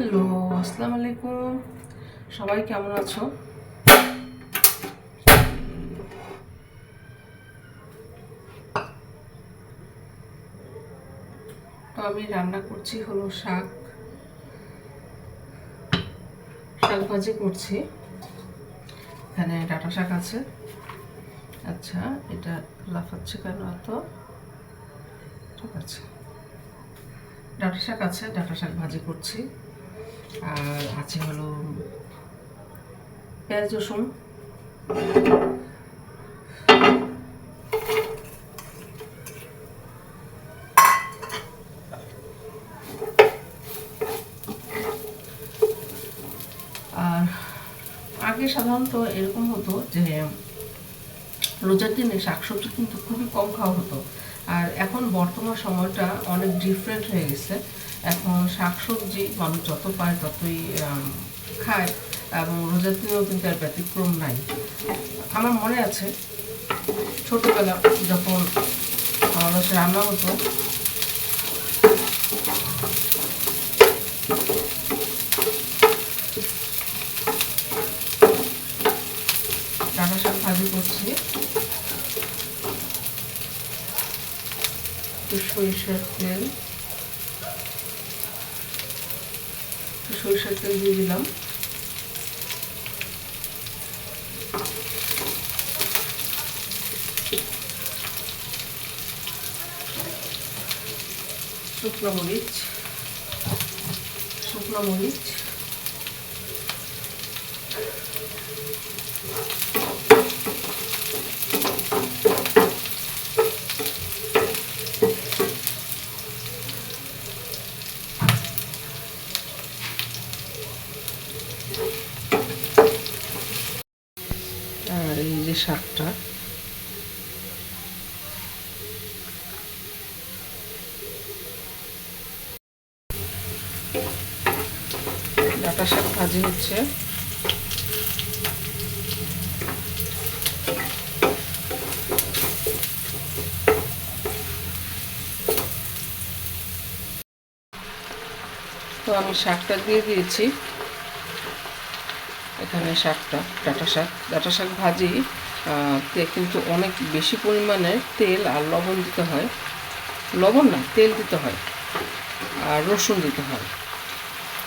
Hello, আসসালামু আলাইকুম। সবাই কেমন আছো? তো আমি রান্না করছি হলো শাক। শাক ভাজি করছি। এখানে ডাটা শাক আছে। আচ্ছা এটা লাফাচ্ছে কেন এত? ঠিক আছে। ডাটা শাক আছে, ডাটা শাক ভাজি করছি। আর আছে হলো পেঁয়াজ, রসুন। আর আগে সাধারণত এরকম হতো যে রোজার দিনে শাকসবজি কিন্তু খুবই কম খাওয়া হতো। আর এখন বর্তমান সময়টা অনেক ডিফারেন্ট হয়ে গেছে। এখন শাকসবজি মানুষ যত পায় ততই খায় এবং রোজার দিনেও কিন্তু আর ব্যতিক্রম নাই। আমার মনে আছে, ছোটবেলা যখন আমার রান্না হতো, ডাটা শাক ভাজি করছি। সরিষার তেল সরিষার তেল দিয়ে দিলাম। শুকনো মরিচ। শুকনো মরিচ আর এই যে শাকটা ডাটা শাক ভাজি হচ্ছে। তো আমি শাকটা দিয়ে দিয়েছি। এখানে শাকটা, ডাটা শাক। ডাটা শাক ভাজি তে কিন্তু অনেক বেশি পরিমাণে তেল আর লবণ দিতে হয়। লবণ না, তেল দিতে হয়। আর রসুন দিতে হয়।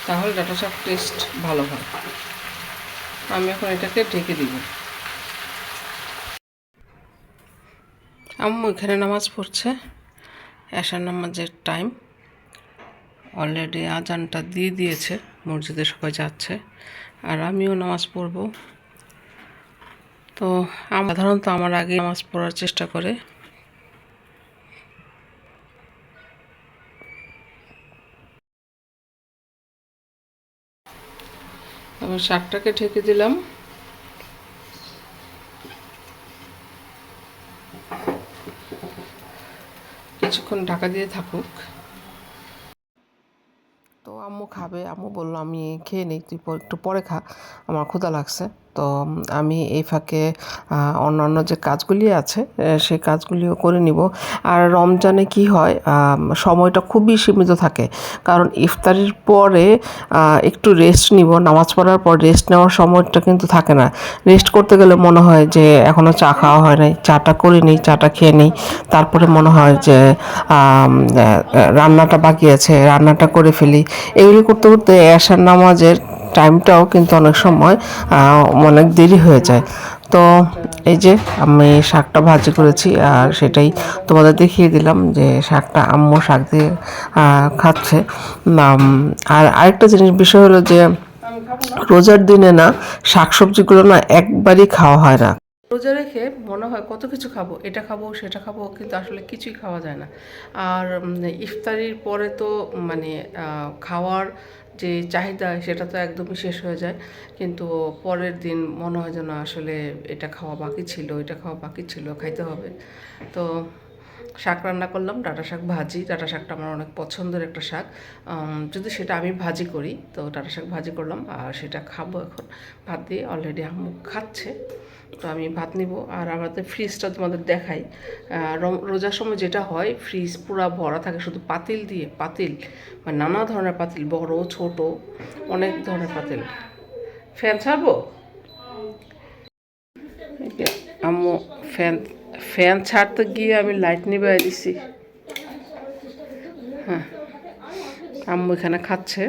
তাহলে ডাটা শাক টেস্ট ভালো হয়। আমি এখন এটাকে ঢেকে দিব। আম্মু, এখানে নামাজ পড়ছে। এশার নামাজের টাইম অলরেডি আজানটা দিয়ে দিয়েছে। মসজিদে সবাই যাচ্ছে। আর আমিও নামাজ পড়ব। তো সাধারণত আমার আগে নামাজ পড়ার চেষ্টা করে। আমি শাকটাকে ঢেকে দিলাম। কিছুক্ষণ ঢাকা দিয়ে থাকুক। তো আম্মু খাবে, আম্মু বলল, আমি খেয়ে নিই, তুই একটু পরে খা, আমার ক্ষুধা লাগছে। তো আমি এই ফাঁকে অন্যান্য যে কাজগুলি আছে সেই কাজগুলিও করে নিব। আর রমজানে কি হয় সময়টা খুবই সীমিত থাকে। কারণ ইফতারির পরে একটু রেস্ট নিব। নামাজ পড়ার পর রেস্ট নেওয়ার সময়টা কিন্তু থাকে না। রেস্ট করতে গেলে মনে হয় যে এখনও চা খাওয়া হয় নাই। চাটা করে নিই, চাটা খেয়ে নিই। তারপরে মনে হয় যে রান্নাটা বাকি আছে, রান্নাটা করে ফেলি। এগুলি করতে করতে এশার নামাজের টাইমটাও কিন্তু অনেক সময় অনেক দেরি হয়ে যায়। তো এই যে আমি শাকটা ভাজি করেছি, আর সেটাই তোমাদের দেখিয়ে দিলাম যে শাকটা আম্মু শাক দিয়ে খাচ্ছে। আর আরেকটা জিনিস, বিষয় হলো যে রোজার দিনে না, শাকসবজিগুলো না একবারই খাওয়া হয় না। রোজা রেখে মনে হয় কত কিছু খাব, এটা খাব, সেটা খাব, কিন্তু আসলে কিছুই খাওয়া যায় না। আর ইফতারির পরে তো মানে খাওয়ার যে চাহিদা সেটা তো একদমই শেষ হয়ে যায়। কিন্তু পরের দিন মনে হয় যেন আসলে এটা খাওয়া বাকি ছিল এটা খাওয়া বাকি ছিল, খাইতে হবে। তো শাক রান্না করলাম ডাটা শাক ভাজি। ডাটা শাকটা আমার অনেক পছন্দের একটা শাক। যদি সেটা আমি ভাজি করি তো ডাটা শাক ভাজি করলাম আর সেটা খাব এখন। ভাত দিয়ে অলরেডি আম্মু খাচ্ছে তো আমি ভাত নিব। আর আমাদের ফ্রিজটা তোমাদের দেখাই। রোজার সময় যেটা হয় ফ্রিজ পুরা ভরা থাকে শুধু পাতিল দিয়ে। পাতিল মানে নানা ধরনের পাতিল বড় ছোট অনেক ধরনের পাতিল। ফ্যান ছাড়বো? এই আম্মু ফ্যান ফ্যান ছাড়তে গিয়ে আমি লাইট নিবে দিছি। হ্যাঁ আম্মু এখানে খাচ্ছে।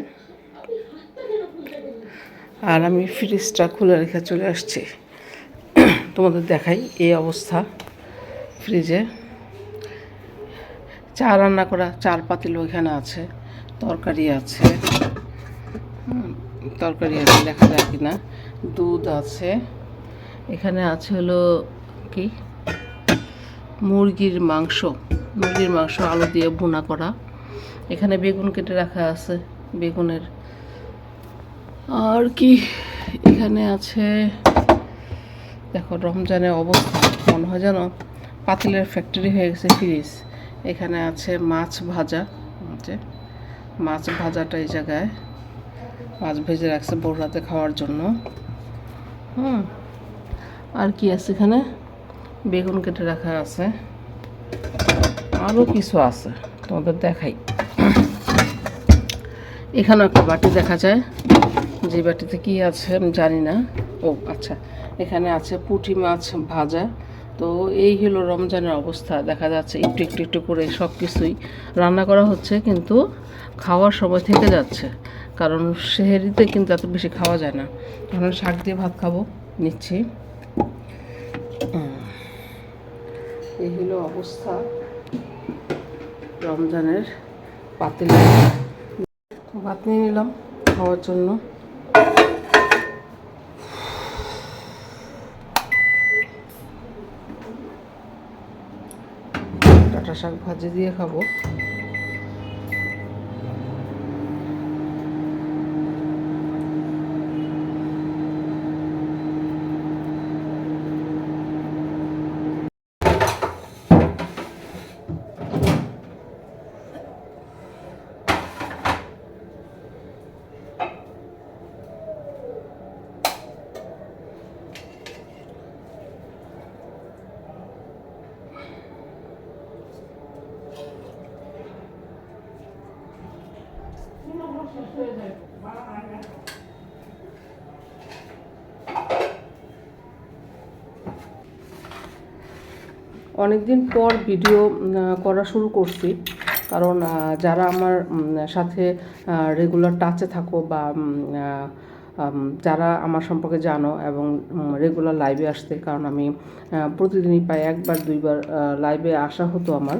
আর আমি ফ্রিজটা খুলে রেখে চলে আসছি। তোমাদের দেখাই এই অবস্থা ফ্রিজে। চা রান্না করা, চার পাতিল ওইখানে আছে, তরকারি আছে। তরকারি আছে দেখা যায় কি না দুধ আছে। এখানে আছে হলো কি? মুরগির মাংস মুরগির মাংস আলু দিয়ে ভুনা করা। এখানে বেগুন কেটে রাখা আছে, বেগুনের। আর কি এখানে আছে? দেখো রমজানের অবস্থা মনে হয় যেন পাতিলের ফ্যাক্টরি হয়ে গেছে ফ্রিজ। এখানে আছে মাছ ভাজা যে। মাছ ভাজাটা এই জায়গায়। মাছ ভেজে রাখছে বড় খাওয়ার জন্য। হুম। আর কি আছে এখানে? বেগুন কেটে রাখা আছে। আরও কিছু আছে, তোমাদের দেখাই। এখানেও একটা বাটি দেখা যায়। যে বাটিতে কি আছে আমি জানি না। ও আচ্ছা। এখানে আছে পুঁটি মাছ ভাজা। তো এই হলো রমজানের অবস্থা। দেখা যাচ্ছে একটু একটু একটু করে সব কিছুই রান্না করা হচ্ছে, কিন্তু খাওয়ার সময় থেকে যাচ্ছে। কারণ সেহেরিতে কিন্তু এত বেশি খাওয়া যায় না। এখন শাক দিয়ে ভাত খাব, নিচ্ছি। এই হলো অবস্থা। রমজানের পাতিল ভাত নিয়ে নিলাম খাওয়ার জন্য। ডাটা শাক ভাজি দিয়ে খাব। অনেকদিন পর ভিডিও করা শুরু করছি। কারণ যারা আমার সাথে রেগুলার টাচে থাকো বা যারা আমার সম্পর্কে জানো এবং রেগুলার লাইভে আসতে, কারণ আমি প্রতিদিনই প্রায় একবার, দুইবার লাইভে আসা হতো আমার,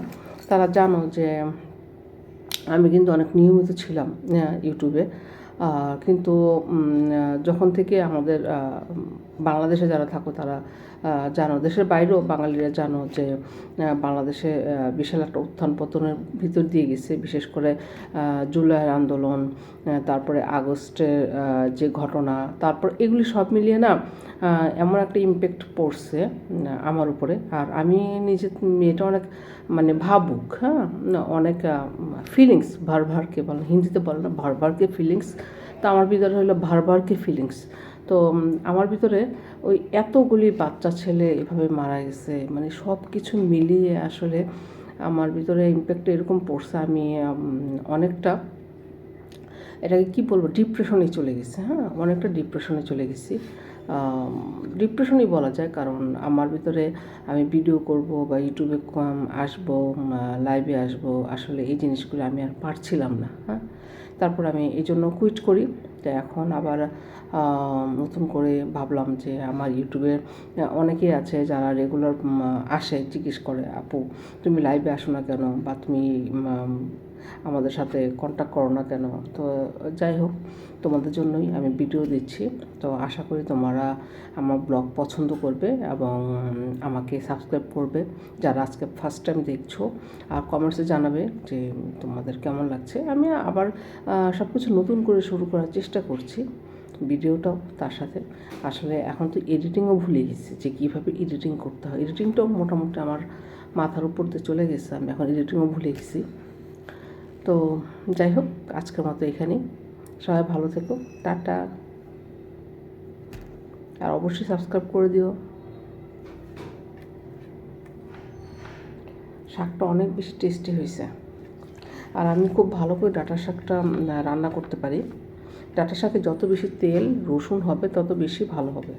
তারা জানো যে আমি কিন্তু অনেক নিয়মিত ছিলাম ইউটিউবে কিন্তু যখন থেকে আমাদের বাংলাদেশে যারা থাকো, তারা জানো, দেশের বাইরেও বাঙালিরা জানো যে বাংলাদেশে বিশাল একটা উত্থান পতনের ভিতর দিয়ে গেছে। বিশেষ করে জুলাইয়ের আন্দোলন তারপরে আগস্টের যে ঘটনা, তারপর এগুলি সব মিলিয়ে না এমন একটা ইম্প্যাক্ট পড়ছে আমার উপরে। আর আমি নিজে মেয়েটা অনেক মানে ভাবুক হ্যাঁ? অনেক ফিলিংস ভারভারকে বলে, হিন্দিতে বলে না ভারভারকে ফিলিংস তা আমার ভিতরে হলো ভারভারকে ফিলিংস তো আমার ভিতরে ওই এতগুলি বাচ্চা ছেলে এভাবে মারা গেছে। মানে সব কিছু মিলিয়ে আসলে আমার ভিতরে ইম্প্যাক্ট এরকম পড়ছে। আমি অনেকটা এটাকে কি বলব? ডিপ্রেশনে চলে গেছে হ্যাঁ? অনেকটা ডিপ্রেশনে চলে গেছি। ডিপ্রেশনই বলা যায়। কারণ আমার ভিতরে আমি ভিডিও করব বা ইউটিউবে আসব লাইভে আসব, আসলে এই জিনিসগুলো আমি আর পারছিলাম না হ্যাঁ? তারপর আমি এই জন্য কুইট করি। তো এখন আবার নতুন করে ভাবলাম যে আমার ইউটিউবে অনেকেই আছে যারা রেগুলার আসে, জিজ্ঞেস করে, আপু, তুমি লাইভে আসো না কেন? বা তুমি আমাদের সাথে কন্ট্যাক্ট করো না কেন? তো যাই হোক, তোমাদের জন্যই আমি ভিডিও দিচ্ছি। তো আশা করি তোমরা আমার ব্লগ পছন্দ করবে এবং আমাকে সাবস্ক্রাইব করবে। যারা আজকে ফার্স্ট টাইম দেখছ, আর কমেন্টসে জানাবে যে, তোমাদের কেমন লাগছে? আমি আবার সব কিছু নতুন করে শুরু করার চেষ্টা করছি। ভিডিওটাও তার সাথে। আসলে এখন তো এডিটিংও ভুলে গেছি যে কীভাবে এডিটিং করতে হয়। এডিটিংটাও মোটামুটি আমার মাথার উপর দিয়ে চলে গেছে, আমি এখন এডিটিংও ভুলে গেছি। তো যাই হোক, আজকের মতো এখানেই। সবাই ভালো থেকো, টাটা। আর অবশ্যই সাবস্ক্রাইব করে দিও। শাকটা অনেক বেশি টেস্টি হয়েছে। আর আমি খুব ভালো করে ডাটা শাকটা রান্না করতে পারি। ডাটা সাথে যত বেশি তেল রসুন হবে তত বেশি ভালো হবে।